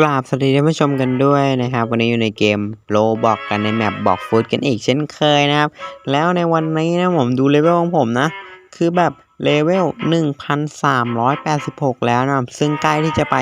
กราบสวัสดีท่านผู้ชมกันด้วยนะครับ วันนี้อยู่ในเกมโลบอกกันในแมปบอกฟูดกันอีกเช่นเคยนะครับ แล้วในวันนี้นะผมดูเลเวลของผมนะ คือแบบเลเวล 1,386 แล้วนะครับซึ่งใกล้ที่จะไป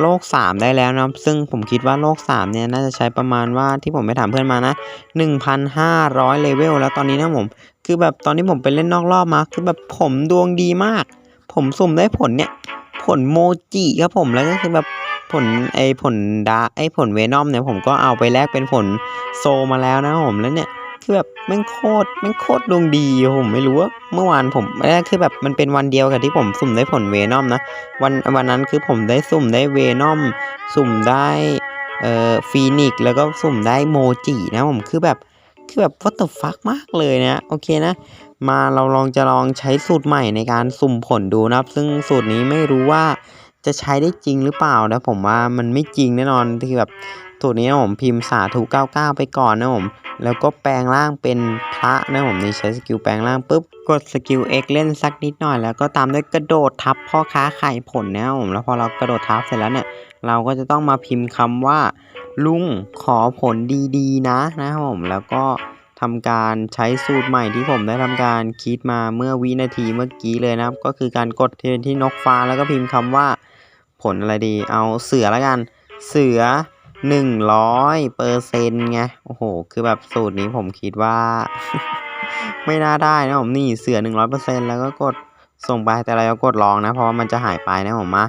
โลก 3 ได้แล้วนะครับซึ่งผมคิดว่าโลก 3 เนี่ย น่าจะใช้ประมาณว่าที่ผมไปถามเพื่อนมานะ 1,500 เลเวล แล้วตอนนี้นะผม คือแบบตอนนี้ผมไปเล่นนอกรอบมา คือแบบผมดวงดีมาก ผมสุ่มได้ผลเนี่ย ผลโมจิครับผมแล้วก็คือแบบ ผลไอผลดาไอผลเวนอมเนี่ยผมก็เอาไปแลกเป็นผลโซมาแล้วนะผมแล้วเนี่ยคือแบบแม่งโคตรแม่งโคตรดวงดีผมไม่รู้ว่าเมื่อวานผมแรกคือแบบมันเป็นวันเดียวกับที่ผมสุ่มได้ผลเวนอมนะวันวันนั้นคือผมได้สุ่มได้เวนอม สุ่มได้เอ่อฟีนิกแล้วก็สุ่มได้โมจินะผมคือแบบคือแบบ what the fuck มากเลยนะโอเคนะ มาเราลองจะลองใช้สูตรใหม่ในการสุ่มผลดูนะครับ ซึ่งสูตรนี้ไม่รู้ว่า จะใช้ได้จริงหรือเปล่านะผมว่ามันไม่จริงแน่นอนที่แบบสูตรนี้นะผมพิมพ์สาธุ99 ไปก่อนนะผมแล้วก็แปลงร่างเป็นพระนะผมนี่ใช้สกิลแปลงร่างปุ๊บกดสกิล X เล่นสักนิดหน่อย แล้วก็ตามด้วยกระโดดทับพ่อค้าไข่ผลนะผมแล้วพอเรากระโดดทับเสร็จแล้วเนี่ย เราก็จะต้องมาพิมพ์คำว่า ลุงขอผลดีๆ นะนะครับผมแล้วก็ทำการใช้สูตรใหม่ที่ผมได้ทำการคิดมาเมื่อวินาทีเมื่อกี้เลยนะครับ ก็คือการกดที่ที่นกฟ้าแล้วก็พิมพ์คำว่า ผลอะไรดี เอาเสือแล้วกัน เสือหนึ่งร้อยเปอร์เซ็นต์ไง โอ้โห คือแบบสูตรนี้ผมคิดว่า ไม่น่าได้นะผมนี่เสือหนึ่งร้อยเปอร์เซ็นต์แล้วก็กดส่งไปแต่เราก็กดลองนะ เพราะว่ามันจะหายไปนะผมมา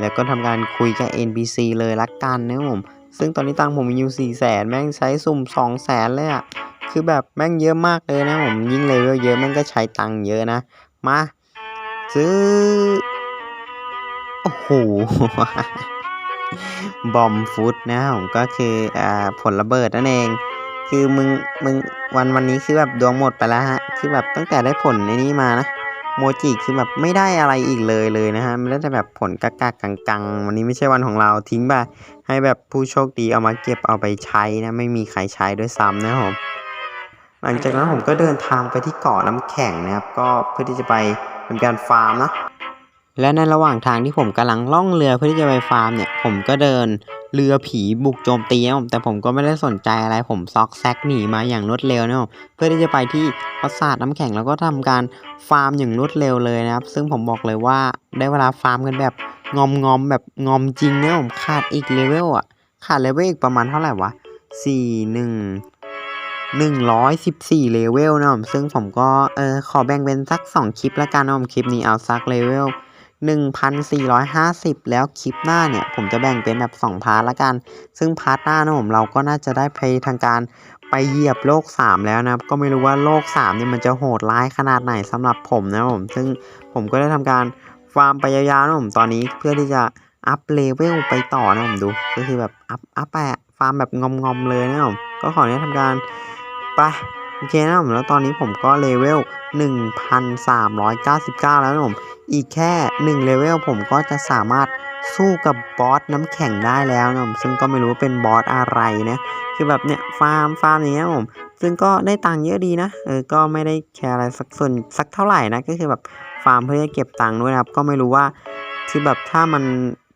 แล้วก็ทำการคุยกับ NPC เลยละกันนะผม ซึ่งตอนนี้ตังค์ผมมีอยู่สี่แสนแม่งใช้สุ่มสองแสนเลยอะคือแบบแม่งเยอะมากเลยนะผมยิ่งเลเวลเยอะแม่งก็ใช้ตังค์เยอะนะ มาซื้อ บอมฟุตนะผมก็คืออ่าผลระเบิดนั่นเอง คือมึงมึงวันวันนี้คือแบบดวงหมดไปแล้วฮะ คือแบบตั้งแต่ได้ผลในนี้มานะโมจิคือแบบไม่ได้อะไรอีกเลยเลยนะฮะมันได้แต่แบบผลกากากกังๆ วันนี้ไม่ใช่วันของเราทิ้งไปให้แบบผู้โชคดีเอามาเก็บเอาไปใช้นะไม่มีใครใช้ด้วยซ้ำนะครับผมหลังจากนั้นผมก็เดินทางไปที่เกาะน้ำแข็งนะครับ ก็เพื่อที่จะไปทำการฟาร์มนะ และในระหว่างทางที่ผมกำลังล่องเรือเพื่อที่จะไปฟาร์มเนี่ย ผมก็เดินเรือผีบุกโจมตีนะผมแต่ผมก็ไม่ได้สนใจอะไรผมซอกแซกหนีมาอย่างรวดเร็วนะผมเพื่อที่จะไปที่ปราสาทน้ำแข็งแล้วก็ทำการฟาร์มอย่างรวดเร็วเลยนะครับ ซึ่งผมบอกเลยว่าได้เวลาฟาร์มกันแบบงอมงอมแบบงอมจริงนะผมขาดอีกเลเวลอะขาดเลเวลอีกประมาณเท่าไหร่วะสี่หนึ่งหนึ่งร้อยสิบสี่เลเวลนะผมซึ่งผมก็เออขอแบ่งเป็นสักสองคลิปละกันนะผมคลิปนี้เอาสักเลเวล หนึ่งพันสี่ร้อยห้าสิบแล้วคลิปหน้าเนี่ย ผมจะแบ่งเป็นแบบสองพาร์ทละกัน ซึ่งพาร์ทหน้านะผมเราก็น่าจะได้ไปทางการไปเหยียบโลก 3 แล้วนะครับ ก็ไม่รู้ว่าโลก3เนี่ยมันจะโหดร้ายขนาดไหนสำหรับผมนะผม ซึ่งผมก็ได้ทำการฟาร์มไปยาวๆนะผมตอนนี้เพื่อที่จะอัพเลเวลไปต่อนะผมดู ก็คือแบบอัพอัพไปฟาร์มแบบงอมๆเลยนะผมก็ขออนุญาตทำการไป โอเคนะผมแล้วตอนนี้ผมก็เลเวล 1,399 แล้วนะผม อีกแค่ 1 เลเวลผมก็จะสามารถสู้กับบอสน้ำแข็งได้แล้วนะผมซึ่งก็ไม่รู้ว่าเป็นบอสอะไรนะ คือแบบเนี่ยฟาร์มฟาร์มอย่างเงี้ยผม ซึ่งก็ได้ตังค์เยอะดีนะ เออ ก็ไม่ได้แคร์อะไรสักส่วนสักเท่าไหร่นะ ก็คือแบบฟาร์มเพื่อจะเก็บตังค์ด้วยนะครับ ก็ไม่รู้ว่าคือแบบถ้ามัน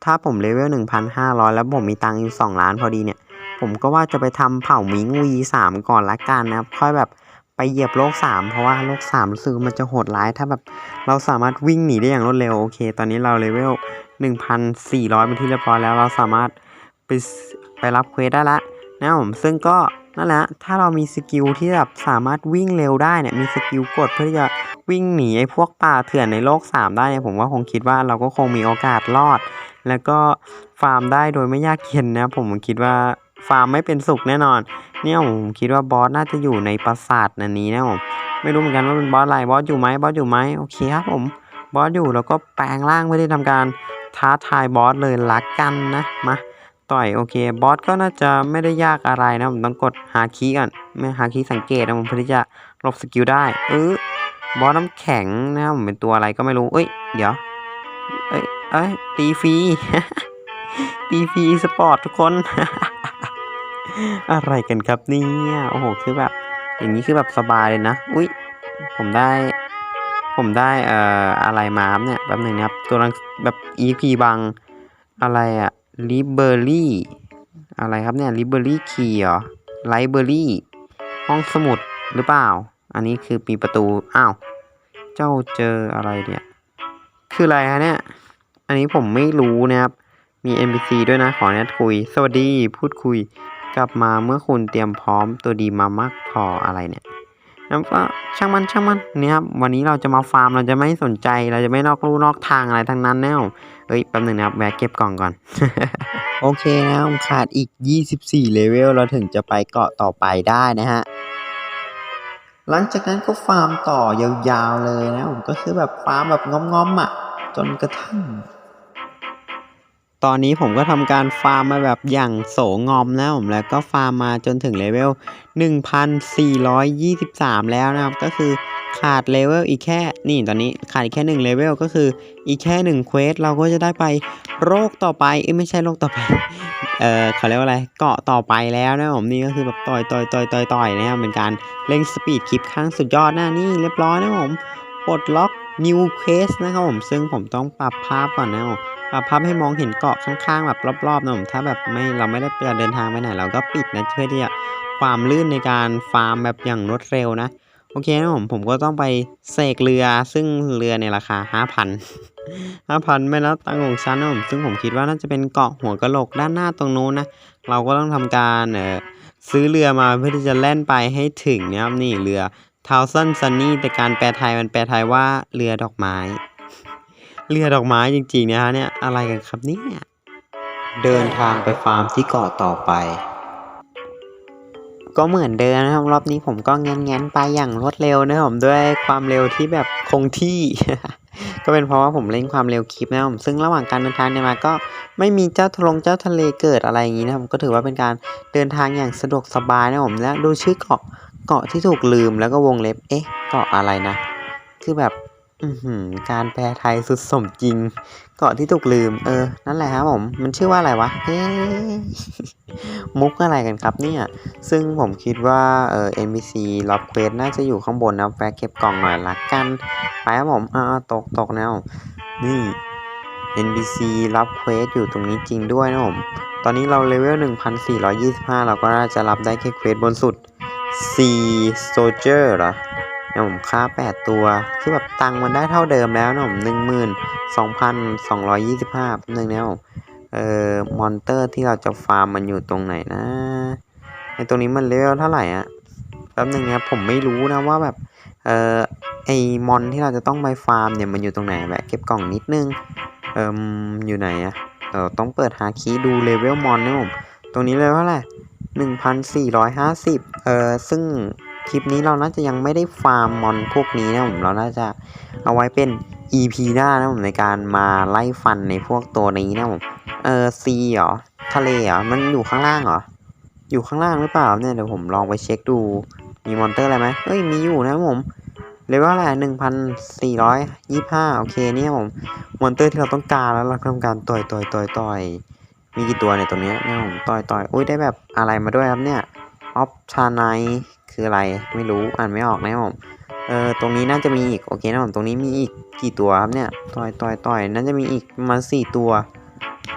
ถ้าผมเลเวล 1,500 แล้วผมมีตังค์อยู่ 2 ล้านพอดีเนี่ย ผมก็ว่าจะไปทำเผ่ามิง V3 ก่อนละกันนะครับค่อยแบบไปเหยียบโลก3เพราะว่าโลก3รู้สึกว่ามันจะโหดร้ายถ้าแบบเราสามารถวิ่งหนีได้อย่างรวดเร็วโอเค ตอนนี้เราเลเวล1,400เป็นที่เรียบร้อยแล้วเราสามารถไปไปรับเควสได้ละนะผมซึ่งก็นั่นแหละถ้าเรามีสกิลที่แบบสามารถวิ่งเร็วได้เนี่ยมีสกิลกดเพื่อที่จะวิ่งหนีไอ้พวกป่าเถื่อนในโลก 3 ได้เนี่ยผมว่าคงคิดว่าเราก็คงมีโอกาสรอด แล้วก็ฟาร์มได้โดยไม่ยากเย็นนะผมคิดว่า ฟาร์มไม่เป็นสุขแน่นอน เนี่ยผมคิดว่าบอสน่าจะอยู่ในปราสาทนันนี้นะผมไม่รู้เหมือนกันว่าเป็นบอสอะไรบอสอยู่ไหมบอสอยู่ไหมโอเคครับผมบอสอยู่แล้วก็แปลงร่างเพื่อที่ทำการท้าทายบอสเลยละกันนะมาต่อยโอเคบอสก็น่าจะไม่ได้ยากอะไรนะผมต้องกดหาคีย์ก่อนไม่หาคีย์สังเกตนะผมเพื่อที่จะหลบสกิลได้เออบอสน้ำแข็งนะผมเป็นตัวอะไรก็ไม่รู้เอ้ยเดี๋ยวเอ้ยเอ้ยตีฟรีตีฟรีสปอร์ตทุกคน อะไรกันครับเนี่ยโอ้โหคือแบบ อย่างนี้คือแบบสบายเลยนะอุ้ยผมได้ ผมได้เอ่ออะไรมาครับเนี่ยแป๊บหนึ่งนะครับ ตัวรังแบบ EP บางอะไรอะลิเบอรี่อะไรครับเนี่ยลิเบอรี่คีย์เหรอไลเบอรี่ห้องสมุดหรือเปล่า อันนี้คือมีประตูอ้าวเจ้าเจออะไรเนี่ย คืออะไรฮะเนี่ย อันนี้ผมไม่รู้นะครับมี NPC ด้วยนะ ขอแนทคุย สวัสดี พูดคุย กลับมาเมื่อคุณเตรียมพร้อมตัวดีมามากพออะไรเนี่ยแล้วก็ช่างมันช่างมันเนี่ยครับวันนี้เราจะมาฟาร์มเราจะไม่สนใจเราจะไม่นอกลู่นอกทางอะไรทั้งนั้นแน่เอ้ยแป๊บหนึ่งนะครับแวะเก็บกล่องก่อน โอเคนะผมขาดอีก 24 เลเวลเราถึงจะไปเกาะต่อไปได้นะฮะหลังจากนั้นก็ฟาร์มต่อยาวๆเลยนะผมก็คือแบบฟาร์มแบบง้อมๆอะจนกระทั่ง ตอนนี้ผมก็ทำการฟาร์มมาแบบอย่างโสงอมนะผมแล้วก็ฟาร์มมาจนถึงเลเวล 1423 แล้วนะครับ ก็คือขาดเลเวลอีกแค่ นี่ตอนนี้ขาดอีกแค่1เลเวลก็คืออีกแค่1เควสเราก็จะได้ไปโรคต่อไปเอ้ไม่ใช่โรคต่อไป เออเขาเรียกว่าอะไร เกาะต่อไปแล้วนะผมนี่ก็คือแบบต่อยต่อยต่อยต่อยต่อยนะครับเป็นการเร่งสปีดคลิปข้างสุดยอดนะนี่เรียบร้อยนะผมปลดล็อก New Quest นะครับผมซึ่งผมต้องปรับภาพก่อนนะผม ปรับภาพให้มองเห็นเกาะข้างๆแบบรอบๆนะผมถ้าแบบไม่เราไม่ได้เดินทางไปไหนเราก็ปิดนะเพื่อที่จะความลื่นในการฟาร์มแบบอย่างรวดเร็วนะโอเคนะผมผมก็ต้องไปเสกเรือซึ่งเรือในราคา 5,000 5,000 ไม่แล้วตังของฉันนะผมซึ่งผมคิดว่าน่าจะเป็นเกาะหัวกะโหลกด้านหน้าตรงนู้นนะเราก็ต้องทำการเอ่อซื้อเรือมาเพื่อที่จะแล่นไปให้ถึงนะครับนี่เรือทาวซันซันนี่แต่การแปลไทยมันแปลไทยว่าเรือดอกไม้ เรือดอกไม้จริงๆนะฮะเนี่ยอะไรกันครับเนี่ยเดินทางไปฟาร์มที่เกาะต่อไป ก็เหมือนเดิมนะครับรอบนี้ผมก็แง้นๆไปอย่างรวดเร็วนะผมด้วยความเร็วที่แบบคงที่ ก็เป็นเพราะว่าผมเล่นความเร็วคลิปนะผมซึ่งระหว่างการเดินทางเนี่ยมาก็ไม่มีเจ้าทะลงเจ้าทะเลเกิดอะไรอย่างนี้นะผมก็ถือว่าเป็นการเดินทางอย่างสะดวกสบายนะผมและดูชื่อเกาะเกาะที่ถูกลืมแล้วก็วงเล็บเอ๊ะเกาะอะไรนะ คือแบบ อือหือการแปลไทยสุดสมจริง เกาะที่ถูกลืม เออ นั่นแหละครับผม มันชื่อว่าอะไรวะเอ๊ะมุกอะไรกันครับเนี่ย ซึ่งผมคิดว่า เออ NPC รับเควสน่าจะอยู่ข้างบนนะแวะเก็บกล่องหน่อยละกัน ไปครับผมอ่าตกตกแนวนี่ NPC รับเควสอยู่ตรงนี้จริงด้วยนะผม ตอนนี้เราเลเวล 1425 เราก็น่าจะรับได้แค่เควสบนสุด C Soldier เหรอ เนี่ยผมค่า 8 ตัว คือแบบตังค์มันได้เท่าเดิมแล้วนะผม12,225หนึ่งแล้วเอ่อมอนเตอร์ที่เราจะฟาร์มมันอยู่ตรงไหนนะในตรงนี้มันเลเวลเท่าไหร่อะแป๊บนึงนะผมไม่รู้นะว่าแบบเอ่อไอมอนที่เราจะต้องไปฟาร์มเนี่ยมันอยู่ตรงไหนแบบเก็บกล่องนิดนึงเอ่มอยู่ไหนอะเราต้องเปิดหาคีย์ดูเลเวลมอนนะผมตรงนี้เลยว่าแหละ1,450เอ่อซึ่ง คลิปนี้เราน่าจะยังไม่ได้ฟาร์มมอนพวกนี้นะผมเราน่าจะเอาไว้เป็น EP หน้านะผมในการมาไล่ฟันในพวกตัวนี้นะผมเออซีเหรอทะเลเหรอมันอยู่ข้างล่างเหรออยู่ข้างล่างหรือเปล่าเนี่ยเดี๋ยวผมลองไปเช็คดูมีมอนเตอร์อะไรไหมเอ้ยมีอยู่นะผมเลเวลอะไรหนึ่งพันสี่ร้อยยี่ห้าโอเคเนี่ยผมมอนเตอร์ที่เราต้องการแล้วเราทำการต่อยต่อยต่อยต่อยมีกี่ตัวเนี่ยตรงเนี้ยเนี่ยผมต่อยต่อยอุ้ยได้แบบอะไรมาด้วยครับเนี่ยออฟชาไน คืออะไรไม่รู้อ่านไม่ออกนะผมเออตรงนี้น่าจะมีอีกโอเคนะผมตรงนี้มีอีกกี่ตัวครับเนี่ยต่อยต่อยต่อยน่าจะมีอีกประมาณสี่ตัว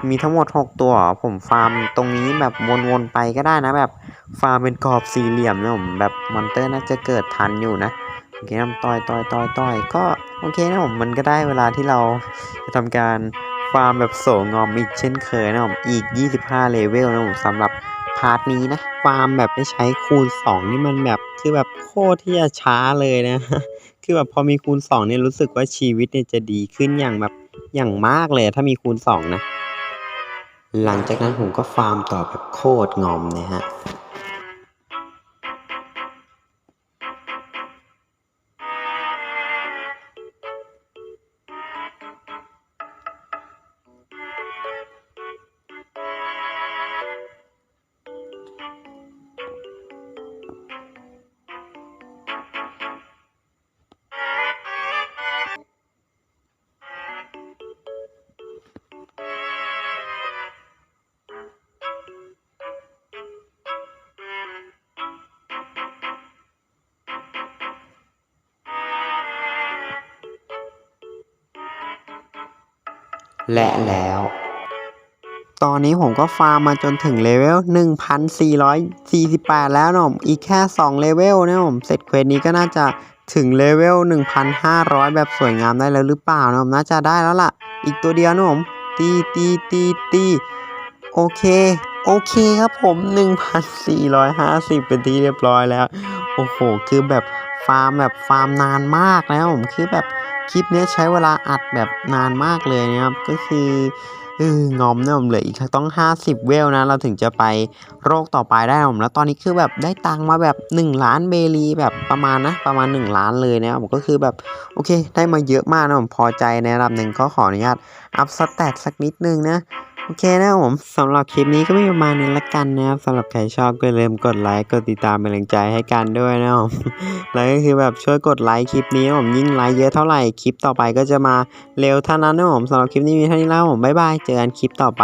มีทั้งหมดหกตัวผมฟาร์มตรงนี้แบบวนๆไปก็ได้นะแบบฟาร์มเป็นกรอบสี่เหลี่ยมนะผมแบบมอนเตอร์น่าจะเกิดทันอยู่นะโอเคนะต่อยต่อยต่อยต่อยก็โอเคนะผมมันก็ได้เวลาที่เราจะทำการฟาร์มแบบโสงอมอีกเช่นเคยนะผมอีก 25 เลเวลนะผมสำหรับ พาร์ทนี้นะฟาร์มแบบไม่ใช้คูณ 2 นี่มันแบบคือแบบโคตรที่จะช้าเลยนะ คือแบบพอมีคูณ 2 เนี่ยรู้สึกว่าชีวิตเนี่ยจะดีขึ้นอย่างแบบอย่างมากเลยถ้ามีคูณ 2 นะ หลังจากนั้นผมก็ฟาร์มต่อแบบโคตรงอมนะฮะ และแล้ว ตอนนี้ผมก็ฟาร์มมาจนถึงเลเวล 1448 แล้วนะผมอีกแค่ 2 เลเวลนะผมเสร็จเควสนี้ก็น่าจะถึงเลเวล 1,500 แบบสวยงามได้แล้วหรือเปล่านะผมน่าจะได้แล้วล่ะ อีกตัวเดียวนะผมตีตีตีตีโอเค โอเคครับผม 1,450 เป็นที่เรียบร้อยแล้ว โอ้โห คือแบบฟาร์มแบบฟาร์มนานมากแล้วผมคือแบบ คลิปนี้ใช้เวลาอัดแบบนานมากเลยนะครับ ก็คือเอองอมเนี่ยผมเหลืออีกต้อง 50 เวลนะ เราถึงจะไปโรคต่อไปได้นะผมแล้วตอนนี้คือแบบได้ตังค์มาแบบ 1 ล้านเบลีแบบประมาณนะ ประมาณ 1 ล้านเลยนะครับผมก็คือแบบโอเค ได้มาเยอะมากนะผมพอใจในระดับหนึ่งก็ขออนุญาตอัพสแตทสักนิดนึงนะ โอเคนะผมสำหรับคลิปนี้ก็ไม่ประมาณนี้ละกันนะครับสำหรับใครชอบก็อย่าลืมกดไลค์กดติดตามเป็นแรงใจให้กันด้วยนะครับผมแล้วก็คือแบบช่วยกดไลค์คลิปนี้นะผมยิ่งไลค์เยอะเท่าไหร่คลิปต่อไปก็จะมาเร็วเท่านั้นนะผมสำหรับคลิปนี้มีเท่านี้แล้วผมบ๊ายบายเจอกันคลิปต่อไป